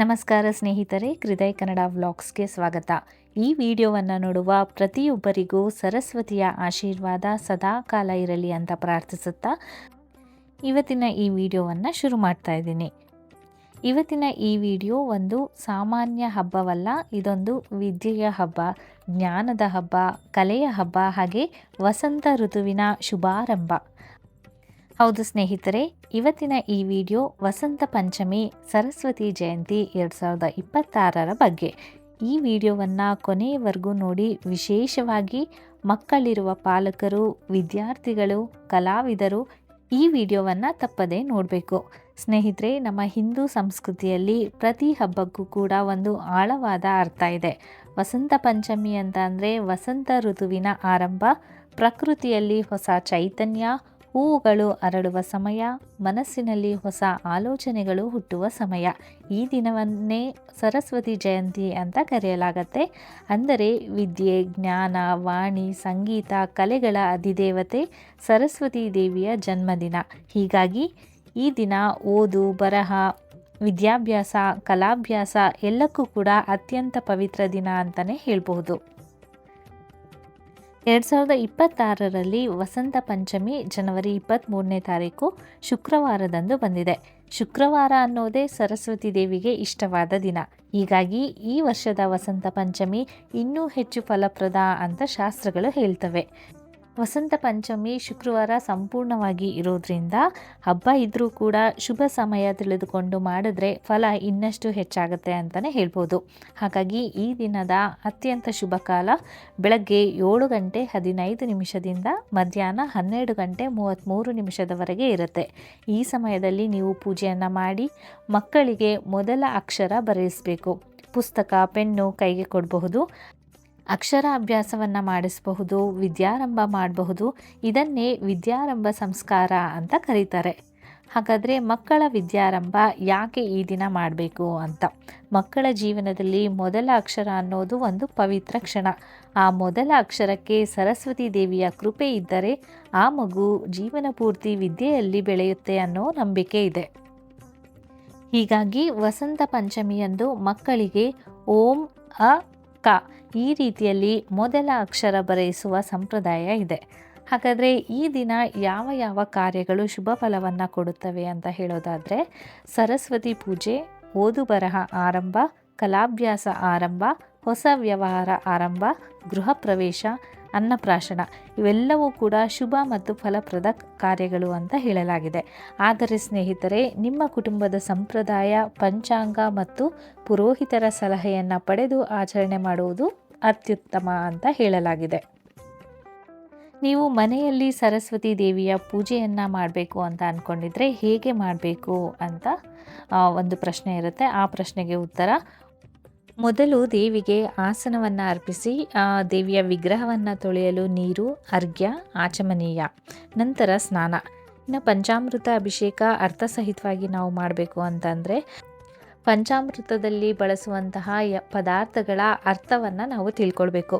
ನಮಸ್ಕಾರ ಸ್ನೇಹಿತರೆ, ಹೃದಯ ಕನ್ನಡ ವ್ಲಾಗ್ಸ್ಗೆ ಸ್ವಾಗತ. ಈ ವಿಡಿಯೋವನ್ನು ನೋಡುವ ಪ್ರತಿಯೊಬ್ಬರಿಗೂ ಸರಸ್ವತಿಯ ಆಶೀರ್ವಾದ ಸದಾ ಕಾಲ ಇರಲಿ ಅಂತ ಪ್ರಾರ್ಥಿಸುತ್ತಾ ಇವತ್ತಿನ ಈ ವಿಡಿಯೋವನ್ನು ಶುರು ಮಾಡ್ತಾ ಇದ್ದೀನಿ. ಇವತ್ತಿನ ಈ ವಿಡಿಯೋ ಒಂದು ಸಾಮಾನ್ಯ ಹಬ್ಬವಲ್ಲ, ಇದೊಂದು ವಿದ್ಯೆಯ ಹಬ್ಬ, ಜ್ಞಾನದ ಹಬ್ಬ, ಕಲೆಯ ಹಬ್ಬ, ಹಾಗೆ ವಸಂತ ಋತುವಿನ ಶುಭಾರಂಭ. ಹೌದು ಸ್ನೇಹಿತರೆ, ಇವತ್ತಿನ ಈ ವಿಡಿಯೋ ವಸಂತ ಪಂಚಮಿ, ಸರಸ್ವತಿ ಜಯಂತಿ ಎರಡು ಸಾವಿರದ ಇಪ್ಪತ್ತಾರರ ಬಗ್ಗೆ. ಈ ವಿಡಿಯೋವನ್ನು ಕೊನೆಯವರೆಗೂ ನೋಡಿ ವಿಶೇಷವಾಗಿ ಮಕ್ಕಳಿರುವ ಪಾಲಕರು, ವಿದ್ಯಾರ್ಥಿಗಳು, ಕಲಾವಿದರು ಈ ವಿಡಿಯೋವನ್ನು ತಪ್ಪದೇ ನೋಡಬೇಕು. ಸ್ನೇಹಿತರೆ, ನಮ್ಮ ಹಿಂದೂ ಸಂಸ್ಕೃತಿಯಲ್ಲಿ ಪ್ರತಿ ಹಬ್ಬಕ್ಕೂ ಕೂಡ ಒಂದು ಆಳವಾದ ಅರ್ಥ ಇದೆ. ವಸಂತ ಪಂಚಮಿ ಅಂತ ಅಂದರೆ ವಸಂತ ಋತುವಿನ ಆರಂಭ, ಪ್ರಕೃತಿಯಲ್ಲಿ ಹೊಸ ಚೈತನ್ಯ ಹೂವುಗಳು ಅರಳುವ ಸಮಯ, ಮನಸ್ಸಿನಲ್ಲಿ ಹೊಸ ಆಲೋಚನೆಗಳು ಹುಟ್ಟುವ ಸಮಯ. ಈ ದಿನವನ್ನೇ ಸರಸ್ವತಿ ಜಯಂತಿ ಅಂತ ಕರೆಯಲಾಗತ್ತೆ. ಅಂದರೆ ವಿದ್ಯೆ, ಜ್ಞಾನ, ವಾಣಿ, ಸಂಗೀತ, ಕಲೆಗಳ ಅಧಿದೇವತೆ ಸರಸ್ವತಿ ದೇವಿಯ ಜನ್ಮದಿನ. ಹೀಗಾಗಿ ಈ ದಿನ ಓದು, ಬರಹ, ವಿದ್ಯಾಭ್ಯಾಸ, ಕಲಾಭ್ಯಾಸ ಎಲ್ಲಕ್ಕೂ ಕೂಡ ಅತ್ಯಂತ ಪವಿತ್ರ ದಿನ ಅಂತಲೇ ಹೇಳ್ಬಹುದು. ಎರಡು ಸಾವಿರದ ಇಪ್ಪತ್ತಾರರಲ್ಲಿ ವಸಂತ ಪಂಚಮಿ ಜನವರಿ ಇಪ್ಪತ್ತ್ಮೂರನೇ ತಾರೀಕು ಶುಕ್ರವಾರದಂದು ಬಂದಿದೆ. ಶುಕ್ರವಾರ ಅನ್ನೋದೇ ಸರಸ್ವತಿ ದೇವಿಗೆ ಇಷ್ಟವಾದ ದಿನ. ಹೀಗಾಗಿ ಈ ವರ್ಷದ ವಸಂತ ಪಂಚಮಿ ಇನ್ನೂ ಹೆಚ್ಚು ಫಲಪ್ರದ ಅಂತ ಶಾಸ್ತ್ರಗಳು ಹೇಳ್ತವೆ. ವಸಂತ ಪಂಚಮಿ ಶುಕ್ರವಾರ ಸಂಪೂರ್ಣವಾಗಿ ಇರೋದ್ರಿಂದ ಹಬ್ಬ ಇದ್ದರೂ ಕೂಡ ಶುಭ ಸಮಯ ತಿಳಿದುಕೊಂಡು ಮಾಡಿದ್ರೆ ಫಲ ಇನ್ನಷ್ಟು ಹೆಚ್ಚಾಗುತ್ತೆ ಅಂತಲೇ ಹೇಳ್ಬೋದು. ಹಾಗಾಗಿ ಈ ದಿನದ ಅತ್ಯಂತ ಶುಭ ಕಾಲ ಬೆಳಗ್ಗೆ ಏಳು ಗಂಟೆ ಹದಿನೈದು ನಿಮಿಷದಿಂದ ಮಧ್ಯಾಹ್ನ ಹನ್ನೆರಡು ಗಂಟೆ ಮೂವತ್ತ್ಮೂರು ನಿಮಿಷದವರೆಗೆ ಇರುತ್ತೆ. ಈ ಸಮಯದಲ್ಲಿ ನೀವು ಪೂಜೆಯನ್ನು ಮಾಡಿ ಮಕ್ಕಳಿಗೆ ಮೊದಲ ಅಕ್ಷರ ಬರೆಯಿಸಬೇಕು. ಪುಸ್ತಕ, ಪೆನ್ನು ಕೈಗೆ ಕೊಡಬಹುದು. ಅಕ್ಷರ ಅಭ್ಯಾಸವನ್ನು ಮಾಡಿಸಬಹುದು, ವಿದ್ಯಾರಂಭ ಮಾಡಬಹುದು, ಇದನ್ನೇ ವಿದ್ಯಾರಂಭ ಸಂಸ್ಕಾರ ಅಂತ ಕರೀತಾರೆ. ಹಾಗಾದರೆ ಮಕ್ಕಳ ವಿದ್ಯಾರಂಭ ಯಾಕೆ ಈ ದಿನ ಮಾಡಬೇಕು ಅಂತ? ಮಕ್ಕಳ ಜೀವನದಲ್ಲಿ ಮೊದಲ ಅಕ್ಷರ ಅನ್ನೋದು ಒಂದು ಪವಿತ್ರ ಕ್ಷಣ. ಆ ಮೊದಲ ಅಕ್ಷರಕ್ಕೆ ಸರಸ್ವತಿ ದೇವಿಯ ಕೃಪೆ ಇದ್ದರೆ ಆ ಮಗು ಜೀವನ ಪೂರ್ತಿ ವಿದ್ಯೆಯಲ್ಲಿ ಬೆಳೆಯುತ್ತೆ ಅನ್ನೋ ನಂಬಿಕೆ ಇದೆ. ಹೀಗಾಗಿ ವಸಂತ ಪಂಚಮಿಯಂದು ಮಕ್ಕಳಿಗೆ ಓಂ ಅ ಕ ಈ ರೀತಿಯಲ್ಲಿ ಮೊದಲ ಅಕ್ಷರ ಬರೆಯಿಸುವ ಸಂಪ್ರದಾಯ ಇದೆ. ಹಾಗಾದರೆ ಈ ದಿನ ಯಾವ ಯಾವ ಕಾರ್ಯಗಳು ಶುಭ ಫಲವನ್ನು ಕೊಡುತ್ತವೆ ಅಂತ ಹೇಳೋದಾದರೆ, ಸರಸ್ವತಿ ಪೂಜೆ, ಓದು ಬರಹ ಆರಂಭ, ಕಲಾಭ್ಯಾಸ ಆರಂಭ, ಹೊಸ ವ್ಯವಹಾರ ಆರಂಭ, ಗೃಹ ಪ್ರವೇಶ ಅನ್ನಪ್ರಾಶನ ಇವೆಲ್ಲವೂ ಕೂಡ ಶುಭ ಮತ್ತು ಫಲಪ್ರದ ಕಾರ್ಯಗಳು ಅಂತ ಹೇಳಲಾಗಿದೆ. ಆದರೆ ಸ್ನೇಹಿತರೆ, ನಿಮ್ಮ ಕುಟುಂಬದ ಸಂಪ್ರದಾಯ, ಪಂಚಾಂಗ ಮತ್ತು ಪುರೋಹಿತರ ಸಲಹೆಯನ್ನು ಪಡೆದು ಆಚರಣೆ ಮಾಡುವುದು ಅತ್ಯುತ್ತಮ ಅಂತ ಹೇಳಲಾಗಿದೆ. ನೀವು ಮನೆಯಲ್ಲಿ ಸರಸ್ವತಿ ದೇವಿಯ ಪೂಜೆಯನ್ನು ಮಾಡಬೇಕು ಅಂತ ಅಂದ್ಕೊಂಡಿದ್ರೆ ಹೇಗೆ ಮಾಡಬೇಕು ಅಂತ ಒಂದು ಪ್ರಶ್ನೆ ಇರುತ್ತೆ. ಆ ಪ್ರಶ್ನೆಗೆ ಉತ್ತರ, ಮೊದಲು ದೇವಿಗೆ ಆಸನವನ್ನು ಅರ್ಪಿಸಿ ದೇವಿಯ ವಿಗ್ರಹವನ್ನು ತೊಳೆಯಲು ನೀರು, ಅರ್ಘ್ಯ, ಆಚಮನೀಯ, ನಂತರ ಸ್ನಾನ. ಇನ್ನು ಪಂಚಾಮೃತ ಅಭಿಷೇಕ ಅರ್ಥಸಹಿತವಾಗಿ ನಾವು ಮಾಡಬೇಕು ಅಂತಂದರೆ ಪಂಚಾಮೃತದಲ್ಲಿ ಬಳಸುವಂತಹ ಪದಾರ್ಥಗಳ ಅರ್ಥವನ್ನು ನಾವು ತಿಳ್ಕೊಳ್ಬೇಕು.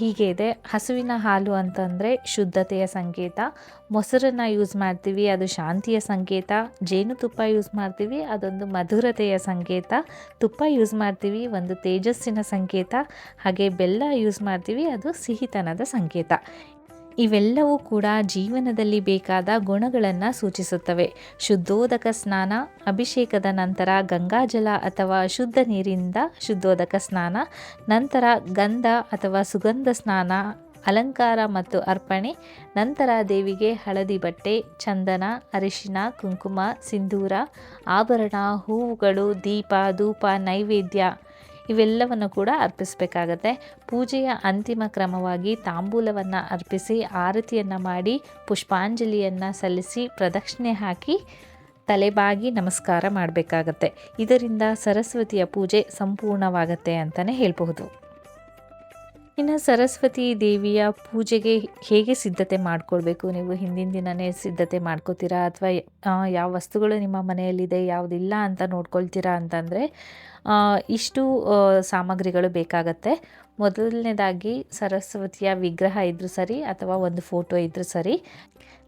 ಹೀಗೆ ಇದೆ. ಹಸುವಿನ ಹಾಲು ಅಂತಂದರೆ ಶುದ್ಧತೆಯ ಸಂಕೇತ. ಮೊಸರನ್ನು ಯೂಸ್ ಮಾಡ್ತೀವಿ, ಅದು ಶಾಂತಿಯ ಸಂಕೇತ. ಜೇನುತುಪ್ಪ ಯೂಸ್ ಮಾಡ್ತೀವಿ, ಅದೊಂದು ಮಧುರತೆಯ ಸಂಕೇತ. ತುಪ್ಪ ಯೂಸ್ ಮಾಡ್ತೀವಿ, ಒಂದು ತೇಜಸ್ಸಿನ ಸಂಕೇತ. ಹಾಗೆ ಬೆಲ್ಲ ಯೂಸ್ ಮಾಡ್ತೀವಿ, ಅದು ಸಿಹಿತನದ ಸಂಕೇತ. ಇವೆಲ್ಲವೂ ಕೂಡ ಜೀವನದಲ್ಲಿ ಬೇಕಾದ ಗುಣಗಳನ್ನು ಸೂಚಿಸುತ್ತವೆ. ಶುದ್ಧೋದಕ ಸ್ನಾನ, ಅಭಿಷೇಕದ ನಂತರ ಗಂಗಾಜಲ ಅಥವಾ ಶುದ್ಧ ನೀರಿಂದ ಶುದ್ಧೋದಕ ಸ್ನಾನ, ನಂತರ ಗಂಧ ಅಥವಾ ಸುಗಂಧ ಸ್ನಾನ, ಅಲಂಕಾರ ಮತ್ತು ಅರ್ಪಣೆ, ನಂತರ ದೇವಿಗೆ ಹಳದಿ ಬಟ್ಟೆ, ಚಂದನ, ಅರಿಶಿನ, ಕುಂಕುಮ, ಸಿಂಧೂರ, ಆಭರಣ, ಹೂವುಗಳು, ದೀಪ, ಧೂಪ, ನೈವೇದ್ಯ ಇವೆಲ್ಲವನ್ನು ಕೂಡ ಅರ್ಪಿಸಬೇಕಾಗತ್ತೆ. ಪೂಜೆಯ ಅಂತಿಮ ಕ್ರಮವಾಗಿ ತಾಂಬೂಲವನ್ನು ಅರ್ಪಿಸಿ, ಆರತಿಯನ್ನು ಮಾಡಿ, ಪುಷ್ಪಾಂಜಲಿಯನ್ನು ಸಲ್ಲಿಸಿ, ಪ್ರದಕ್ಷಿಣೆ ಹಾಕಿ ತಲೆಬಾಗಿ ನಮಸ್ಕಾರ ಮಾಡಬೇಕಾಗತ್ತೆ. ಇದರಿಂದ ಸರಸ್ವತಿಯ ಪೂಜೆ ಸಂಪೂರ್ಣವಾಗತ್ತೆ ಅಂತಲೇ ಹೇಳಬಹುದು. ಇನ್ನು ಸರಸ್ವತಿ ದೇವಿಯ ಪೂಜೆಗೆ ಹೇಗೆ ಸಿದ್ಧತೆ ಮಾಡಿಕೊಳ್ಬೇಕು? ನೀವು ಹಿಂದಿನ ದಿನವೇ ಸಿದ್ಧತೆ ಮಾಡ್ಕೋತೀರಾ? ಅಥವಾ ಯಾವ ವಸ್ತುಗಳು ನಿಮ್ಮ ಮನೆಯಲ್ಲಿದೆ, ಯಾವುದಿಲ್ಲ ಅಂತ ನೋಡ್ಕೊಳ್ತೀರಾ ಅಂತಂದರೆ ಇಷ್ಟು ಸಾಮಗ್ರಿಗಳು ಬೇಕಾಗತ್ತೆ. ಮೊದಲನೇದಾಗಿ ಸರಸ್ವತಿಯ ವಿಗ್ರಹ ಇದ್ದರೂ ಸರಿ ಅಥವಾ ಒಂದು ಫೋಟೋ ಇದ್ದರೂ ಸರಿ.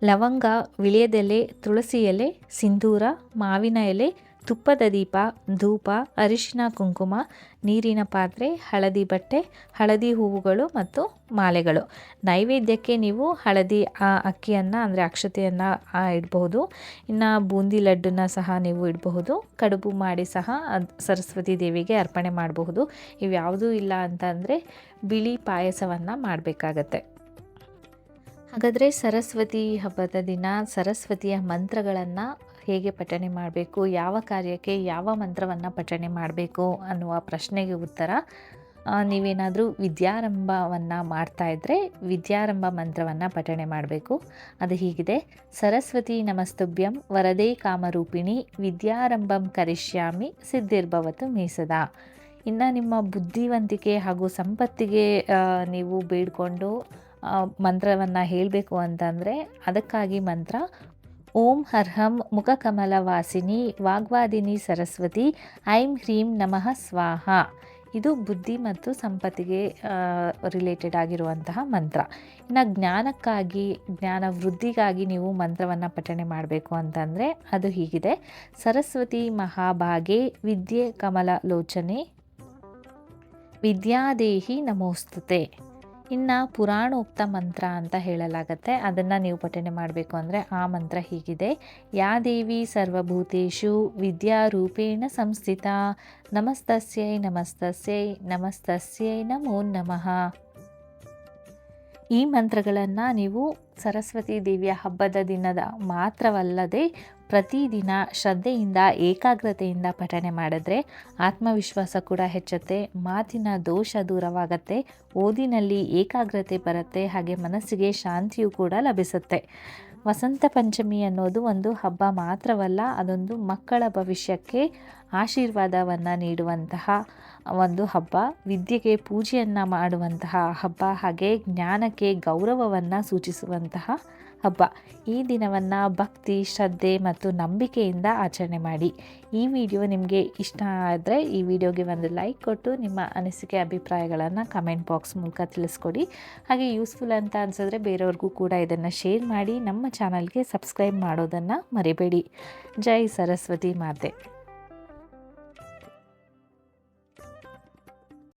ಲವಂಗ, ವಿಳೆಯದೆಲೆ, ತುಳಸಿ ಎಲೆ, ಸಿಂಧೂರ, ಮಾವಿನ ಎಲೆ ತುಪ್ಪದ ದೀಪ, ಧೂಪ, ಅರಿಶಿನ, ಕುಂಕುಮ, ನೀರಿನ ಪಾತ್ರೆ, ಹಳದಿ ಬಟ್ಟೆ, ಹಳದಿ ಹೂವುಗಳು ಮತ್ತು ಮಾಲೆಗಳು. ನೈವೇದ್ಯಕ್ಕೆ ನೀವು ಹಳದಿ ಅಕ್ಕಿಯನ್ನು, ಅಂದರೆ ಅಕ್ಷತೆಯನ್ನು ಇಡಬಹುದು. ಇನ್ನು ಬೂಂದಿ ಲಡ್ಡನ್ನ ಸಹ ನೀವು ಇಡಬಹುದು. ಕಡುಬು ಮಾಡಿ ಸಹ ಸರಸ್ವತಿ ದೇವಿಗೆ ಅರ್ಪಣೆ ಮಾಡಬಹುದು. ಇವ್ಯಾವುದೂ ಇಲ್ಲ ಅಂತಂದರೆ ಬಿಳಿ ಪಾಯಸವನ್ನು ಮಾಡಬೇಕಾಗತ್ತೆ. ಹಾಗಾದರೆ ಸರಸ್ವತಿ ಹಬ್ಬದ ದಿನ ಸರಸ್ವತಿಯ ಮಂತ್ರಗಳನ್ನು ಹೇಗೆ ಪಠಣೆ ಮಾಡಬೇಕು, ಯಾವ ಕಾರ್ಯಕ್ಕೆ ಯಾವ ಮಂತ್ರವನ್ನು ಪಠಣೆ ಮಾಡಬೇಕು ಅನ್ನುವ ಪ್ರಶ್ನೆಗೆ ಉತ್ತರ. ನೀವೇನಾದರೂ ವಿದ್ಯಾರಂಭವನ್ನು ಇದ್ದರೆ ವಿದ್ಯಾರಂಭ ಮಂತ್ರವನ್ನು ಪಠಣೆ ಮಾಡಬೇಕು. ಅದು ಹೀಗಿದೆ. ಸರಸ್ವತಿ ನಮಸ್ತುಭ್ಯಂ ವರದೇ ಕಾಮರೂಪಿಣಿ ವಿದ್ಯಾರಂಭಂ ಕರಿಷ್ಯಾಮಿ ಸಿದ್ಧಿರ್ಭವತು ಮೀಸದ. ಇನ್ನು ನಿಮ್ಮ ಬುದ್ಧಿವಂತಿಕೆ ಹಾಗೂ ಸಂಪತ್ತಿಗೆ ನೀವು ಬೇಡಿಕೊಂಡು ಮಂತ್ರವನ್ನು ಹೇಳಬೇಕು ಅಂತಂದರೆ ಅದಕ್ಕಾಗಿ ಮಂತ್ರ, ಓಂ ಹರ್ಹಂ ಮುಖಕಮಲವಾಸಿನಿ ವಾಗ್ವಾದಿನಿ ಸರಸ್ವತಿ, ಐಂ ಹ್ರೀಂ ನಮಃ ಸ್ವಾಹ. ಇದು ಬುದ್ಧಿ ಮತ್ತು ಸಂಪತ್ತಿಗೆ ರಿಲೇಟೆಡ್ ಆಗಿರುವಂತಹ ಮಂತ್ರ. ಇನ್ನು ಜ್ಞಾನಕ್ಕಾಗಿ, ಜ್ಞಾನ ವೃದ್ಧಿಗಾಗಿ ನೀವು ಮಂತ್ರವನ್ನು ಪಠಣೆ ಮಾಡಬೇಕು ಅಂತಂದರೆ ಅದು ಹೀಗಿದೆ. ಸರಸ್ವತಿ ಮಹಾಭಾಗೆ ವಿದ್ಯೆ ಕಮಲ ಲೋಚನೆ, ವಿದ್ಯಾದೇಹಿ ನಮೋಸ್ತುತೆ. ಇನ್ನು ಪುರಾಣೋಕ್ತ ಮಂತ್ರ ಅಂತ ಹೇಳಲಾಗತ್ತೆ. ಅದನ್ನು ನೀವು ಪಠನೆ ಮಾಡಬೇಕು ಅಂದರೆ ಆ ಮಂತ್ರ ಹೀಗಿದೆ. ಯಾ ದೇವಿ ಸರ್ವಭೂತೇಶು ವಿದ್ಯಾರೂಪೇಣ ಸಂಸ್ಥಿತ. ನಮಸ್ತಸ್ಯೈ ನಮಸ್ತಸ್ಯೈ ನಮಸ್ತಸ್ಯೈ ನಮೋ ನಮಃ. ಈ ಮಂತ್ರಗಳನ್ನು ನೀವು ಸರಸ್ವತಿ ದೇವಿಯ ಹಬ್ಬದ ದಿನದ ಮಾತ್ರವಲ್ಲದೆ ಪ್ರತಿದಿನ ಶ್ರದ್ಧೆಯಿಂದ, ಏಕಾಗ್ರತೆಯಿಂದ ಪಠಣೆ ಮಾಡಿದ್ರೆ ಆತ್ಮವಿಶ್ವಾಸ ಕೂಡ ಹೆಚ್ಚುತ್ತೆ, ಮಾತಿನ ದೋಷ ದೂರವಾಗತ್ತೆ, ಓದಿನಲ್ಲಿ ಏಕಾಗ್ರತೆ ಬರುತ್ತೆ, ಹಾಗೆ ಮನಸ್ಸಿಗೆ ಶಾಂತಿಯೂ ಕೂಡ ಲಭಿಸುತ್ತೆ. ವಸಂತ ಪಂಚಮಿ ಅನ್ನೋದು ಒಂದು ಹಬ್ಬ ಮಾತ್ರವಲ್ಲ, ಅದೊಂದು ಮಕ್ಕಳ ಭವಿಷ್ಯಕ್ಕೆ ಆಶೀರ್ವಾದವನ್ನು ನೀಡುವಂತಹ ಒಂದು ಹಬ್ಬ. ವಿದ್ಯೆಗೆ ಪೂಜೆಯನ್ನು ಮಾಡುವಂತಹ ಹಬ್ಬ, ಹಾಗೆ ಜ್ಞಾನಕ್ಕೆ ಗೌರವವನ್ನು ಸೂಚಿಸುವಂತಹ ಹಬ್ಬ. ಈ ದಿನವನ್ನು ಭಕ್ತಿ, ಶ್ರದ್ಧೆ ಮತ್ತು ನಂಬಿಕೆಯಿಂದ ಆಚರಣೆ ಮಾಡಿ. ಈ ವಿಡಿಯೋ ನಿಮಗೆ ಇಷ್ಟ ಆದರೆ ಈ ವಿಡಿಯೋಗೆ ಒಂದು ಲೈಕ್ ಕೊಟ್ಟು ನಿಮ್ಮ ಅನಿಸಿಕೆ, ಅಭಿಪ್ರಾಯಗಳನ್ನು ಕಮೆಂಟ್ ಬಾಕ್ಸ್ ಮೂಲಕ ತಿಳಿಸ್ಕೊಡಿ. ಹಾಗೆ ಯೂಸ್ಫುಲ್ ಅಂತ ಅನಿಸಿದ್ರೆ ಬೇರೆಯವ್ರಿಗೂ ಕೂಡ ಇದನ್ನು ಶೇರ್ ಮಾಡಿ, ನಮ್ಮ ಚಾನಲ್ಗೆ ಸಬ್ಸ್ಕ್ರೈಬ್ ಮಾಡೋದನ್ನು ಮರಿಬೇಡಿ. ಜೈ ಸರಸ್ವತಿ ಮಾತೆ.